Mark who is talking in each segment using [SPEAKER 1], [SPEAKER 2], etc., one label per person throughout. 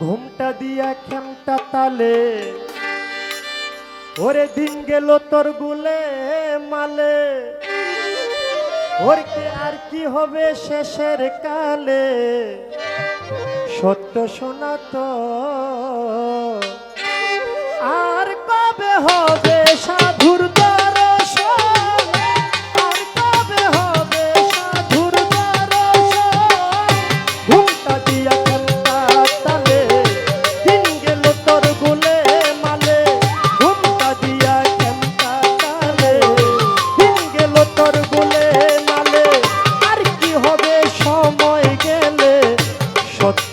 [SPEAKER 1] ঘুমটা দিয়া খেমটা তালে। ওরে দিন গেল তোর গুলে মালে। ওর কে আর কি হবে শেষের কালে? সত্য শোনা তো। আর কবে হবে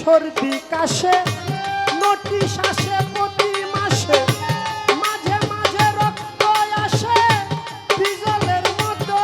[SPEAKER 1] সর্দি কাশে নটি শাসে প্রতি মাসে মাঝে মাঝে রক্ত আসে বিজলের মতো।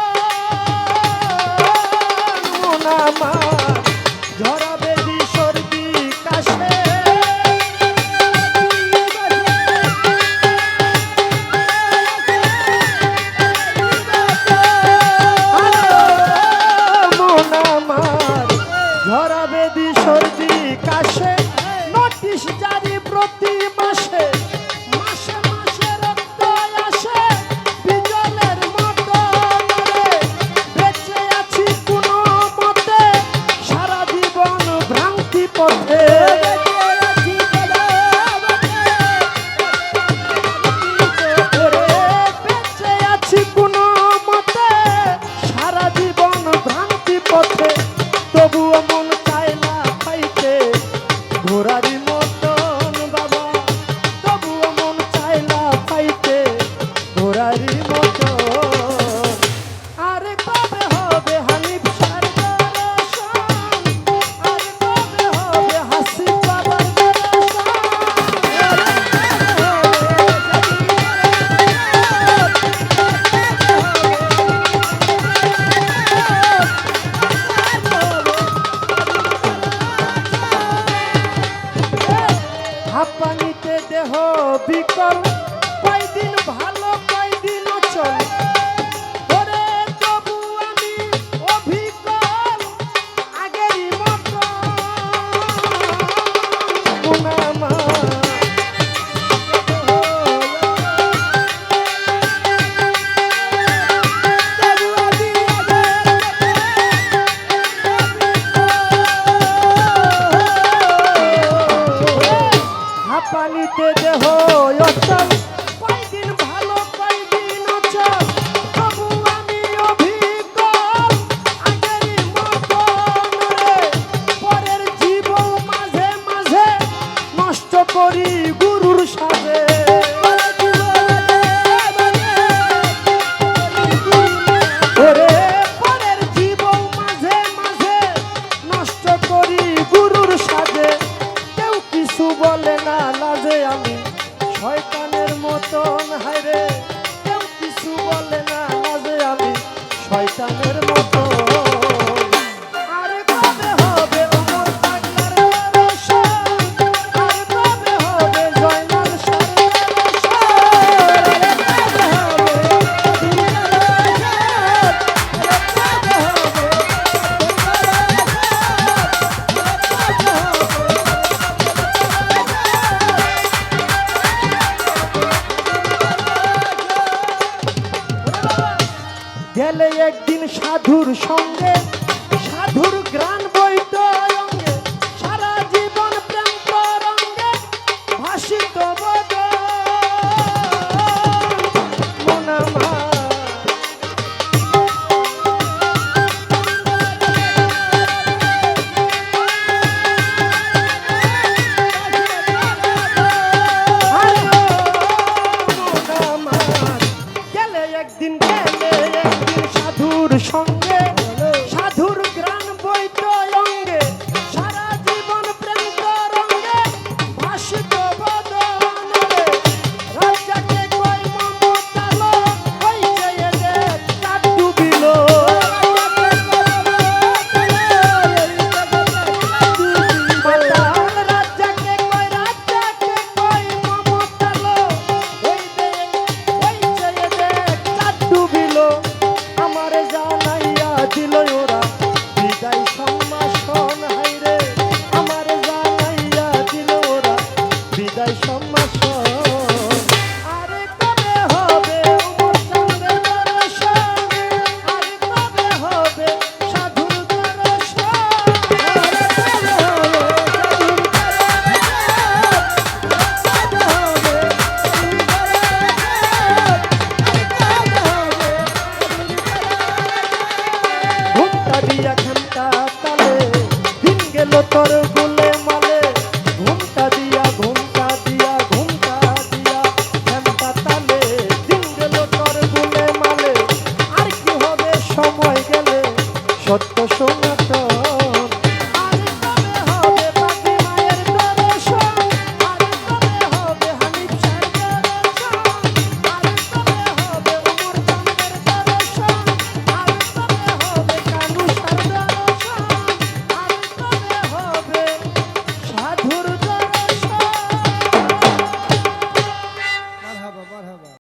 [SPEAKER 1] পানিতে দেহ বিকল করিতে দেহ ভালো কয়দিন অচল তবু আমি মাঝে মাঝে নষ্ট করি গুরুর সাথে কিছু বলে না লাজে আমি শয়তানের মতন হাইরে কেউ কিছু বলে না লাজে আমি শয়তানের গেলে একদিন সাধুর সঙ্গে সাধুর গ্রাম বইত সারা জীবন প্রেম তরঙ্গে ভাসিত